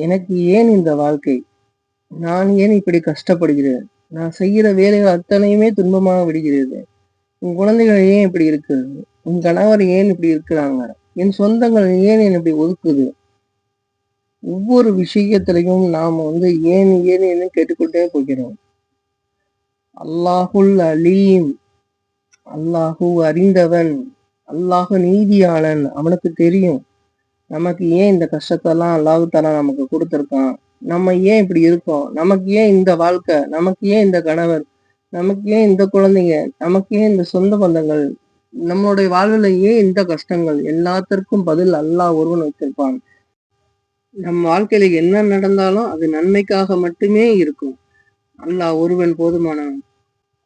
எனக்கு ஏன் இந்த வாழ்க்கை? நான் ஏன் இப்படி கஷ்டப்படுகிறேன்? நான் செய்கிற வேலைகள் அத்தனையுமே துன்பமாக விடுகிறது. உன் குழந்தைகள் ஏன் இப்படி இருக்கிறது உன் கணவர் ஏன் இப்படி இருக்கிறாங்க? என் சொந்தங்கள் ஏன் என்னை இப்படி ஒதுக்குது? ஒவ்வொரு விஷயத்திலையும் நாம் வந்து ஏன் ஏன்னு கேட்டுக்கொண்டே போகிறோம். அல்லாஹுல் அலீம். அல்லாஹு அறிந்தவன். அல்லாஹு நீதியாளன். அவனுக்கு தெரியும். நமக்கு ஏன் இந்த கஷ்டத்தெல்லாம் அல்லாஹு தாலா நமக்கு கொடுத்துருக்கான்? நம்ம ஏன் இப்படி இருக்கோம்? நமக்கு ஏன் இந்த வாழ்க்கை? நமக்கு ஏன் இந்த கணவர்? நமக்கு ஏன் இந்த குழந்தைங்க? நமக்கு ஏன் இந்த சொந்த பந்தங்கள்? நம்மளுடைய வாழ்வில் ஏன் இந்த கஷ்டங்கள்? எல்லாத்திற்கும் பதில் அல்லாஹ் ஒருவன் வைத்திருப்பான். நம் வாழ்க்கையில என்ன நடந்தாலும் அது நன்மைக்காக மட்டுமே இருக்கும். அல்லாஹ் ஒருவன் போதுமானவன்.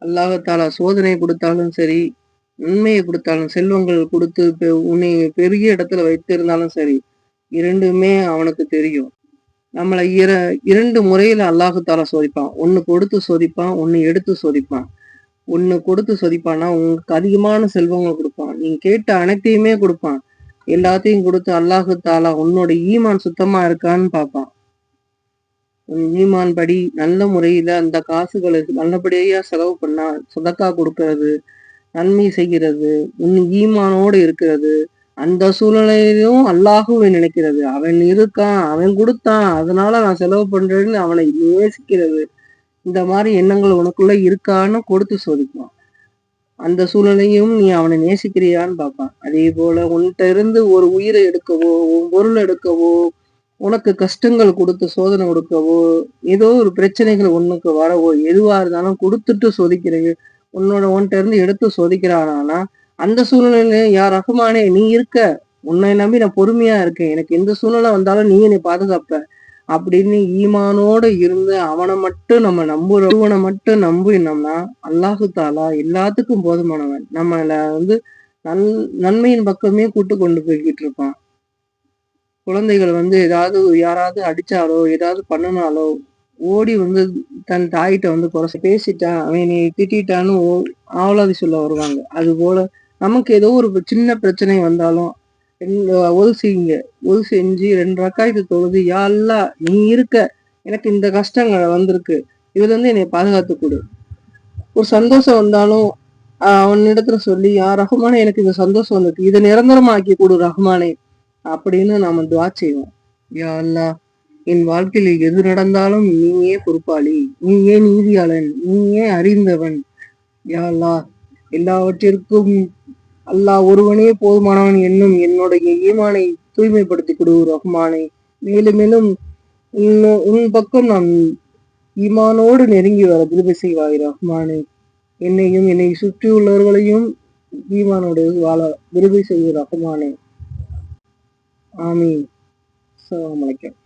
அல்லாஹத்தாலா சோதனை கொடுத்தாலும் சரி உண்மையை கொடுத்தாலும் செல்வங்கள் கொடுத்து உன்னை பெரிய இடத்துல வைத்திருந்தாலும் சரி இரண்டுமே அவனுக்கு தெரியும். நம்மளை இர இரண்டு முறையில அல்லாஹு தாலா சோதிப்பான். ஒன்னு கொடுத்து சோதிப்பான் ஒன்னு எடுத்து சோதிப்பான். ஒன்னு கொடுத்து சோதிப்பான்னா உங்களுக்கு அதிகமான செல்வங்கள் கொடுப்பான். நீ கேட்ட அனைத்தையுமே கொடுப்பான். எல்லாத்தையும் கொடுத்து அல்லாஹு தாலா உன்னோட ஈமான் சுத்தமா இருக்கான்னு பார்ப்பான். உன் ஈமான் படி நல்ல முறையில அந்த காசுகளை நல்லபடியா செலவு பண்ணா சுதக்கா கொடுக்கறது நன்மை செய்கிறது உன் ஈமானோடு இருக்கிறது. அந்த சூழ்நிலையிலும் அல்லாஹுவை நினைக்கிறது. அவன் இருக்கான் அவன் கொடுத்தான் அதனால நான் செலவு பண்றேன்னு அவனை நேசிக்கிறது. இந்த மாதிரி எண்ணங்கள் உனக்குள்ள இருக்கான்னு கொடுத்து சோதிப்பான். அந்த சூழ்நிலையும் நீ அவனை நேசிக்கிறியான்னு பார்ப்பான். அதே போல உன்கிட்ட இருந்து ஒரு உயிரை எடுக்கவோ உன் பொருள் எடுக்கவோ உனக்கு கஷ்டங்கள் கொடுத்து சோதனை கொடுக்கவோ ஏதோ ஒரு பிரச்சனைகள் உனக்கு வரவோ எதுவா இருந்தாலும் கொடுத்துட்டு சோதிக்கிறது உன்னோட உன்கிட்ட இருந்து எடுத்து சோதிக்கிறானா அந்த சூழ்நிலையில யார் ரகுமானே நீ இருக்க. உன்னை நம்பி நான் பொறுமையா இருக்கேன். எனக்கு எந்த சூழ்நிலை வந்தாலும் நீ என்னை பாதுகாப்ப. அப்படின்னு ஈமானோட இருந்து அவனை மட்டும் நம்ம நம்புறவனை மட்டும் நம்பினோம்னா அல்லாஹு தாலா எல்லாத்துக்கும் போதுமானவன். நம்மள வந்து நல் நன்மையின் பக்கமே கூட்டு கொண்டு போய்கிட்டு இருப்பான். குழந்தைகள் வந்து ஏதாவது யாராவது அடிச்சாலோ ஏதாவது பண்ணினாலோ ஓடி வந்து தன் தாயிட்ட வந்து குறைச்சி பேசிட்டா அவன் நீ திட்டான்னு ஆவலாதி சொல்ல வருவாங்க. அது போல நமக்கு ஏதோ ஒரு சின்ன பிரச்சனை வந்தாலும் ஒது செய்யுங்க ஒது செஞ்சு ரெண்டு ரக்காயத்து தொழுது யாழ்லா நீ இருக்க. எனக்கு இந்த கஷ்டங்கள் வந்திருக்கு. இதுல இருந்து என்னை பாதுகாத்து கொடு. ஒரு சந்தோஷம் வந்தாலும் அவனிடத்துல சொல்லி யா ரஹ்மானே எனக்கு இந்த சந்தோஷம் வந்திருக்கு. இதை நிரந்தரமாக்கி கொடு ரஹ்மானே அப்படின்னு நாம துவா செய்வோம். யா அல்லா என் வாழ்க்கையில் எது நடந்தாலும் நீயே பொறுப்பாளி நீயே நீதியாளன் நீயே அறிந்தவன். யா அல்லா எல்லாவற்றிற்கும் அல்லாஹ் ஒருவனே போதுமானவன் என்னும் என்னுடைய ஈமானை தூய்மைப்படுத்தி கொடு ரஹ்மானை. மேலும் மேலும் உன் பக்கம் நான் ஈமானோடு நெருங்கி வர திருப்பி செய்வாய் ரஹ்மானே. என்னையும் என்னை சுற்றியுள்ளவர்களையும் ஈமானோடு வாழ விரும்பி செய்ய ரஹ்மானே. ஆமீன். அஸ்லாம் வலைக்கம்